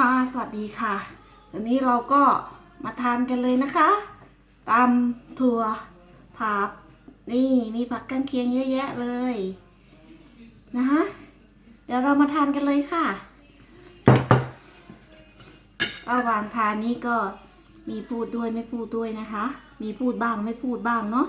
ค่ะ สวัสดีค่ะ วันนี้เราก็มาทานกันเลยนะคะตำถั่วผักนี่มีผักกันเคียงเยอะแยะเลยนะคะเดี๋ยวเรามาทานกันเลยค่ะระหว่างทานนี้ก็มีพูดด้วยไม่พูดด้วยนะคะ มีพูดบ้างไม่พูดบ้างเนาะ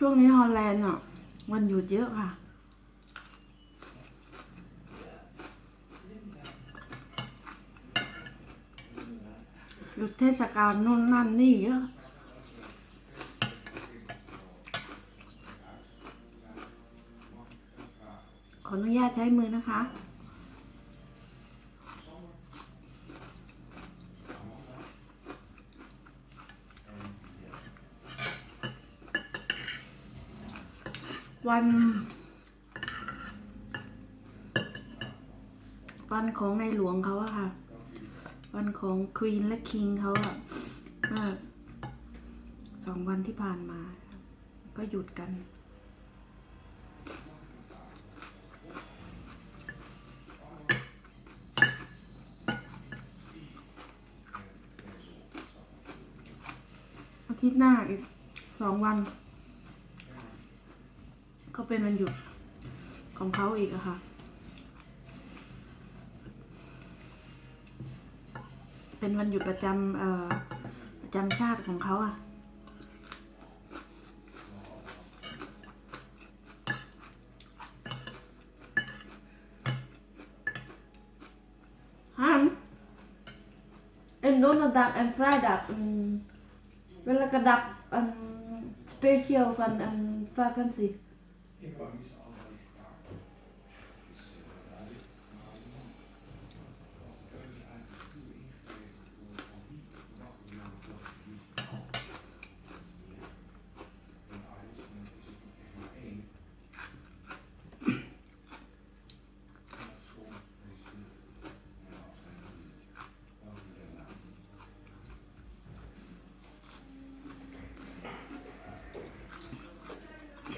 ช่วงนี้ฮอลแลนด์อะวันหยุดเยอะค่ะ หยุดเทศกาลนู่นนั่นนี่เยอะขออนุญาตใช้มือนะคะ วัน วันของในหลวงเขาอะค่ะ วันของควีนและคิงเขาอะเมื่อสองวันที่ผ่านมา ก็หยุดกันอาทิตย์หน้าอีกสองวัน เป็นวันหยุดของเขาอีกอะค่ะเป็นวันหยุดประจำเอ่อประจำชาติของเขาอะฮัมเอ็นโดนดักเอ็นฟรายดับเวลากระดับอันสเปเชียลฟันอันฟากันสิ In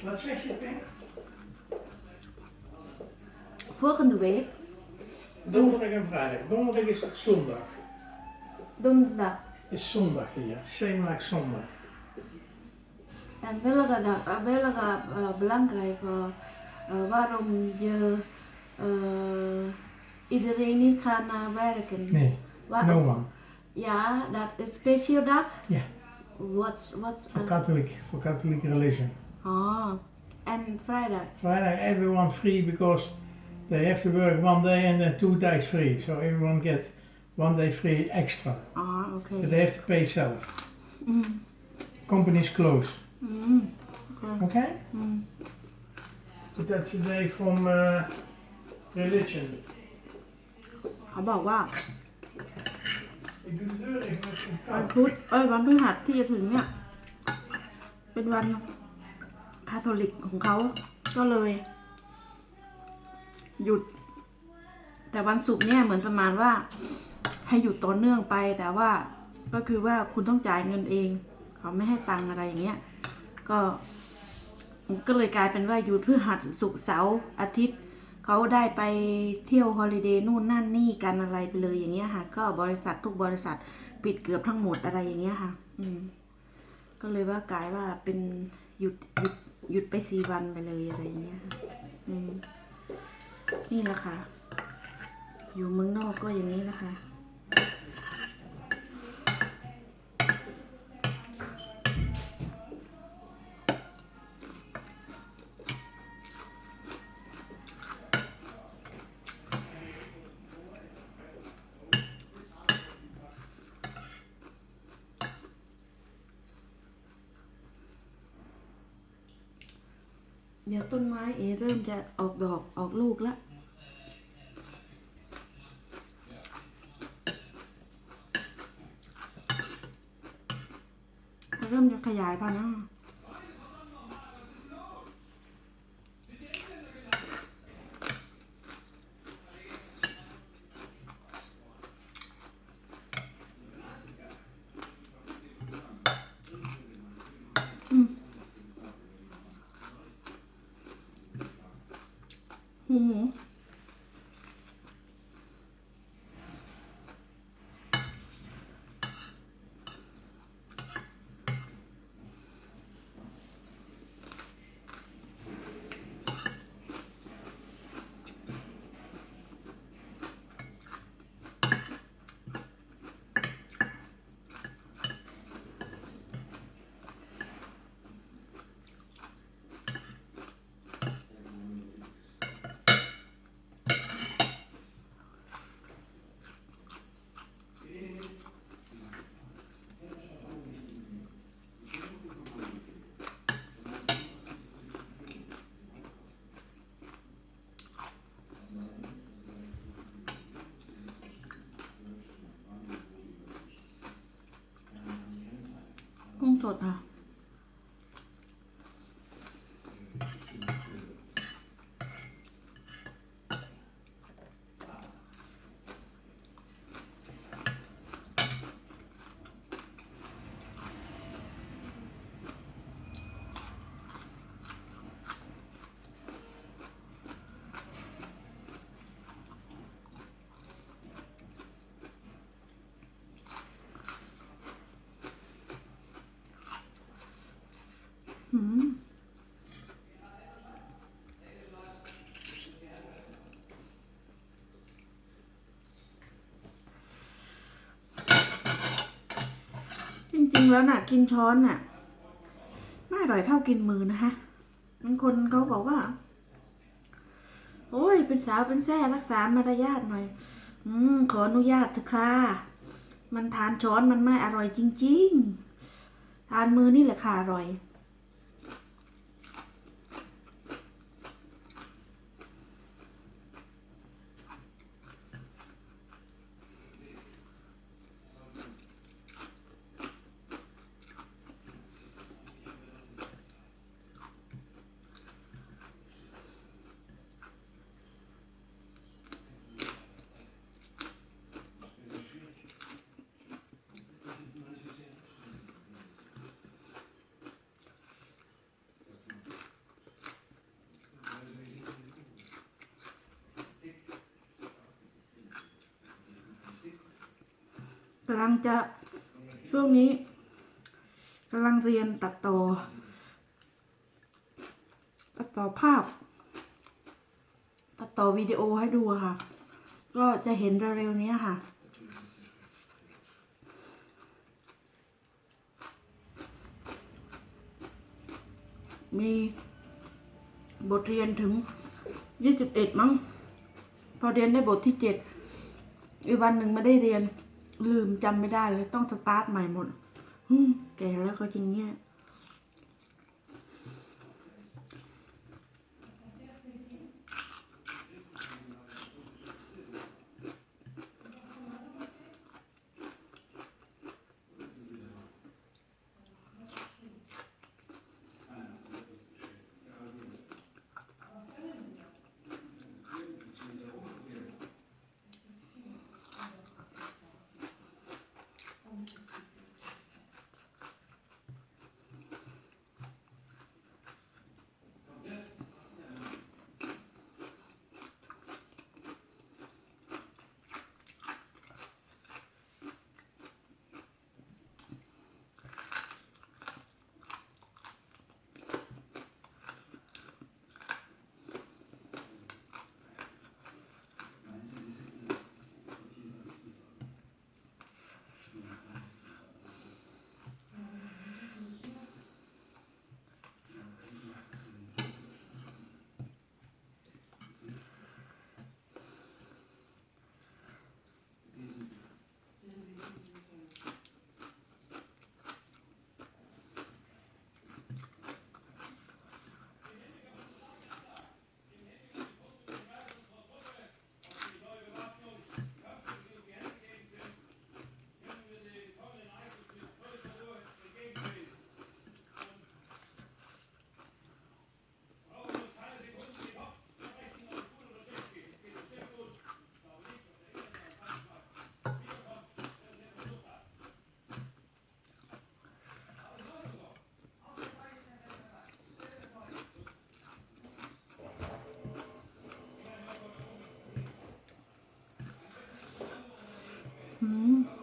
Wat zeg je, Pink? Volgende week, Donderdag en vrijdag. Donderdag is het zondag. donderdag. Is zondag hier. Like zondag. En welke dag, eh, welke eh, belangrijk eh, waarom je iedereen niet gaat naar werken? Nee, Waar- no. Ja, dat is speciaal dag? Ja. For eh, Catholic, for Catholic religion. ah, en vrijdag? Friday everyone free because they have to work one day and then two days free. So everyone get one day free extra. Ah, oké. But they have to pay self. Mm, Companies close. mm, oké. Okay? Mm. But that's a day from uh, religion. เขาบอกว่า Ik doe de deur even met een วัน kat. พุธเอ้ยวันพฤหัสที่จะถึงเนี่ย เป็นวัน คาทอลิกของเขาก็เลย หยุด แต่วันศุกร์เนี่ยเหมือนประมาณว่า ให้หยุดต่อเนื่องไป แต่ว่าก็คือว่าคุณต้องจ่ายเงินเอง เขาไม่ให้ตังอะไรอย่างเงี้ยก็ก็เลยกลายเป็นว่าหยุดเพฤหัสศุกร์เสาร์อาทิตย์เขาได้ไปเที่ยวฮอลิเดย์นู่นนั่นนี่กันอะไรไปเลยอย่างเงี้ยค่ะ ก็บริษัททุกบริษัทปิดเกือบทั้งหมดอะไรอย่างเงี้ยค่ะ อืม ก็เลยว่ากลายว่าเป็นหยุดหยุด หยุดไปสี่วันไปเลยอะไรอย่างเงี้ยอืมนี่แหละค่ะ อยู่เมืองนอกก็อย่างนี้นะคะ เดี๋ยวต้นไม้เอเริ่มจะออกดอกออกลูกแล้วเริ่มจะขยายพันธุ์แล้ว มู สดค่ะ อืมจริงๆ แล้วน่ะ กินช้อนน่ะ ไม่อร่อยเท่ากินมือนะคะบางคนเขาบอกว่า โอ้ย เป็นสาวเป็นแซ่รักษามารยาทหน่อย อืมขออนุญาตเถอะค่ะ มันทานช้อนมันไม่อร่อยจริง ๆ ทานมือนี่แหละค่ะอร่อย กำลังจะช่วงนี้กำลังเรียนตัดต่อ ตัดต่อภาพ ตัดต่อวิดีโอให้ดูค่ะ ก็จะเห็นเร็วๆนี้ค่ะมีบทเรียนถึงยี่สิบเอ็ดมั้ง พอเรียนได้บทที่เจ็ดอีกวันหนึ่งไม่ได้เรียน ลืมจำไม่ได้เลยต้องสตาร์ทใหม่หมดแก่แล้วก็จริงเนี้ย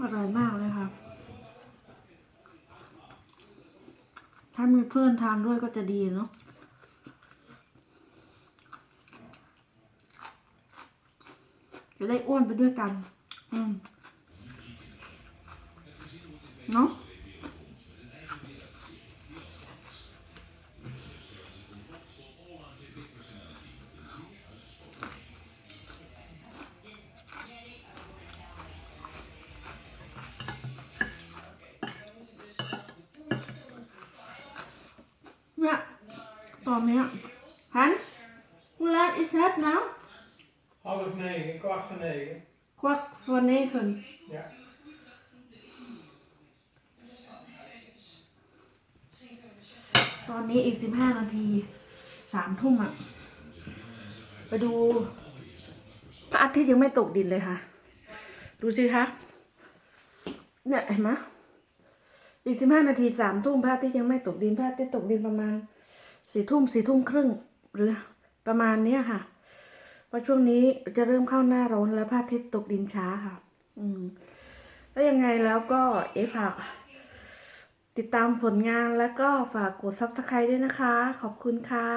อร่อยมากเลยค่ะ ถ้ามีเพื่อนทานด้วยก็จะดีเนาะจะได้อ้วนไปด้วยกัน อืม เนาะ เนี่ยตอนเนี้ยฮัน hoe laat is het nou? Half negen, kwart voor negen. kwart voor negen Ja. ตอนนี้อีกสิบห้านาทีสามทุ่มอะไปดู พระอาทิตย์ยังไม่ตกดินเลยค่ะ ดูสิคะ เนี่ยเห็นไหมอีกสิบห้านาทีสามทุ่มพระอาทิตย์ยังไม่ตกดินพระอาทิตย์ตกดินประมาณสี่ทุ่มสี่ทุ่มครึ่งหรือ ประมาณเนี้ยค่ะ เพราะช่วงนี้จะเริ่มเข้าหน้าร้อนแล้วพระอาทิตย์ตกดินช้าค่ะ อืม แล้วยังไงแล้วก็เอฟฝากติดตามผลงานแล้วก็ฝากกดซับสไครต์ด้วยนะคะ ขอบคุณค่ะ